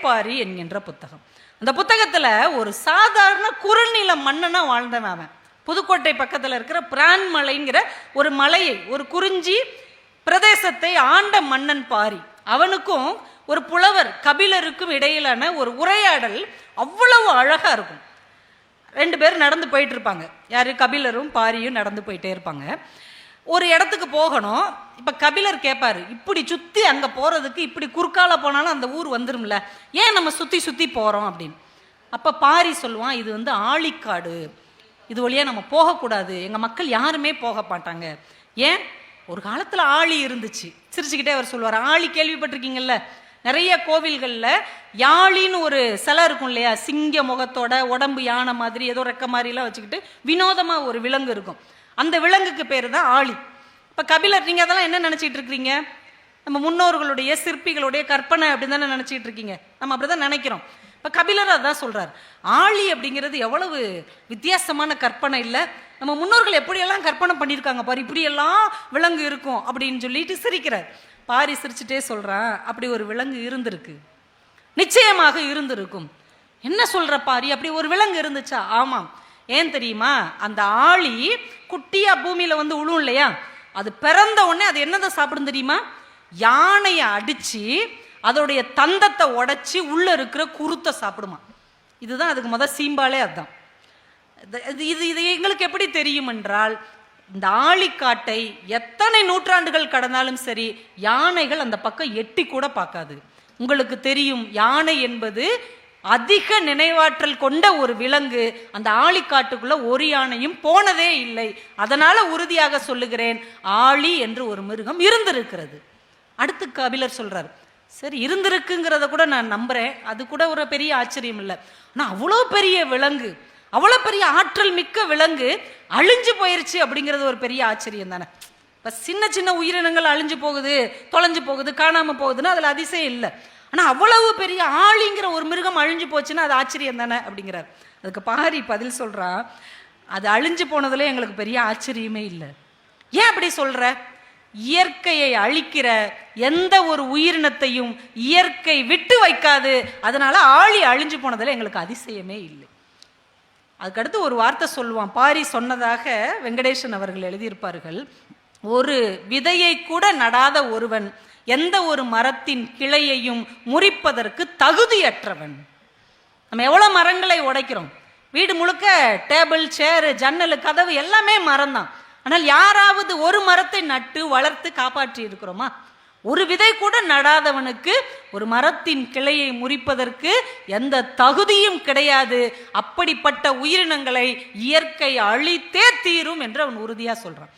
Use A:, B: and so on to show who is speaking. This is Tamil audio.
A: வேள்பாரி என்கின்ற புத்தகம். அந்த புத்தகத்துல ஒரு சாதாரண குறுநில மன்னனா வாழ்ந்தவன் அவன். புதுக்கோட்டை பக்கத்துல இருக்கிற பிரான்மலைங்கிற ஒரு மலையை ஒரு குறிஞ்சி பிரதேசத்தை ஆண்ட மன்னன் பாரி. அவனுக்கும் ஒரு புலவர் கபிலருக்கும் இடையிலான ஒரு உரையாடல் அவ்வளவு அழகா இருக்கும். ரெண்டு பேரும் நடந்து போயிட்டு இருப்பாங்க. யார்? கபிலரும் பாரியும் நடந்து போயிட்டே இருப்பாங்க. ஒரு இடத்துக்கு போகணும். இப்போ கபிலர் கேட்பார் இப்படி சுற்றி அங்கே போகிறதுக்கு இப்படி குறுக்கால போனாலும் அந்த ஊர் வந்துடும்ல ஏன் நம்ம சுற்றி சுற்றி போகிறோம் அப்படின்னு. அப்போ பாரி சொல்லுவான் இது வந்து ஆழிக்காடு. இது வழியா நம்ம போகக்கூடாது. எங்கள் மக்கள் யாருமே போக மாட்டாங்க. ஏன்? ஒரு காலத்தில் ஆழி இருந்துச்சு. சிரிச்சுக்கிட்டே அவர் சொல்லுவார் ஆழி கேள்விப்பட்டிருக்கீங்கல்ல? நிறைய கோவில்களில் யாழின்னு ஒரு சிலை இருக்கும் இல்லையா? சிங்க முகத்தோட உடம்பு யானை மாதிரி ஏதோ ரெக்க மாதிரிலாம் வச்சுக்கிட்டு வினோதமாக ஒரு விலங்கு இருக்கும். அந்த விலங்குக்கு பேர் தான் ஆழி இப்போ கபிலர் நீங்கள் அதெல்லாம் என்ன நினச்சிட்டு இருக்கிறீங்க? நம்ம முன்னோர்களுடைய சிற்பிகளுடைய கற்பனை அப்படின்னு தானே நினைச்சிட்டு இருக்கீங்க. நம்ம அப்படிதான் நினைக்கிறோம். இப்போ கபிலர் அதான் சொல்கிறார் ஆழி அப்படிங்கிறது எவ்வளவு வித்தியாசமான கற்பனை இல்லை. நம்ம முன்னோர்கள் எப்படியெல்லாம் கற்பனை பண்ணியிருக்காங்க பாரு இப்படியெல்லாம் விலங்கு இருக்கும் அப்படின்னு சொல்லிட்டு சிரிக்கிறார். பாரி சிரிச்சுட்டே சொல்கிறான் அப்படி ஒரு விலங்கு இருந்திருக்கு. நிச்சயமாக இருந்திருக்கும். என்ன சொல்கிற பாரி? அப்படி ஒரு விலங்கு இருந்துச்சா? ஆமாம். ஏன் தெரியுமா? அந்த ஆளி குட்டியா பூமியில வந்து உழும் இல்லையா? அது பிறந்த உடனே அது என்னதான் சாப்பிடும் தெரியுமா? யானையை அடிச்சு அதோடைய தந்தத்தை உடைச்சி உள்ள இருக்கிற குருத்தை சாப்பிடுமா. இதுதான் அதுக்கு முத சீம்பாலே அதுதான். இது- இது இது இது எங்களுக்கு எப்படி தெரியும் என்றால் இந்த ஆழிக்காட்டை எத்தனை நூற்றாண்டுகள் கடந்தாலும் சரி யானைகள் அந்த பக்கம் எட்டி கூட பார்க்காது. உங்களுக்கு தெரியும் யானை என்பது அதிக நினைவாற்றல் கொண்ட ஒரு விலங்கு அந்த ஆழிக்காட்டுக்குள்ள ஒரு யானையும் போனதே இல்லை. அதனால உறுதியாக சொல்லுகிறேன் ஆழி என்று ஒரு மிருகம் இருந்திருக்கிறது. அடுத்து கபிலர் சொல்றார் சரி இருந்திருக்குங்கிறத கூட நான் நம்புறேன். அது கூட ஒரு பெரிய ஆச்சரியம் இல்லை. ஆனா அவ்வளோ பெரிய விலங்கு அவ்வளோ பெரிய ஆற்றல் மிக்க விலங்கு அழிஞ்சு போயிருச்சு அப்படிங்கிறது ஒரு பெரிய ஆச்சரியம் தானே. இப்போ சின்ன சின்ன உயிரினங்கள் அழிஞ்சு போகுது தொலைஞ்சு போகுது காணாமல் போகுதுன்னா அதில் அதிசயம் இல்லை. ஆனால் அவ்வளவு பெரிய ஆளிங்கிற ஒரு மிருகம் அழிஞ்சு போச்சுன்னா அது ஆச்சரியம் தானே அப்படிங்கிறார். அதுக்கு பாரி பதில் சொல்கிறா அது அழிஞ்சு போனதில் எங்களுக்கு பெரிய ஆச்சரியமே இல்லை. ஏன் அப்படி சொல்கிற இயற்கையை அழிக்கிற எந்த ஒரு உயிரினத்தையும் இயற்கை விட்டு வைக்காது. அதனால ஆழி அழிஞ்சு போனதில் எங்களுக்கு அதிசயமே இல்லை. அதுக்கடுத்து ஒரு வார்த்தை சொல்லுவான். பாரி சொன்னதாக வெங்கடேசன் அவர்கள் எழுதியிருப்பார்கள். ஒரு விதையை கூட நடாத ஒருவன் எந்த ஒரு மரத்தின் கிளையையும் முறிப்பதற்கு தகுதியற்றவன். நம்ம எவ்வளோ மரங்களை உடைக்கிறோம்? வீடு முழுக்க டேபிள் சேரு ஜன்னல் கதவு எல்லாமே மரம் தான் ஆனால் யாராவது ஒரு மரத்தை நட்டு வளர்த்து காப்பாற்றி இருக்கிறோமா? ஒரு விதை கூட நடாதவனுக்கு ஒரு மரத்தின் கிளையை முறிப்பதற்கு எந்த தகுதியும் கிடையாது. அப்படிப்பட்ட உயிரினங்களை இயற்கை அழித்தே தீரும் என்று அவன் உறுதியாக சொல்கிறான்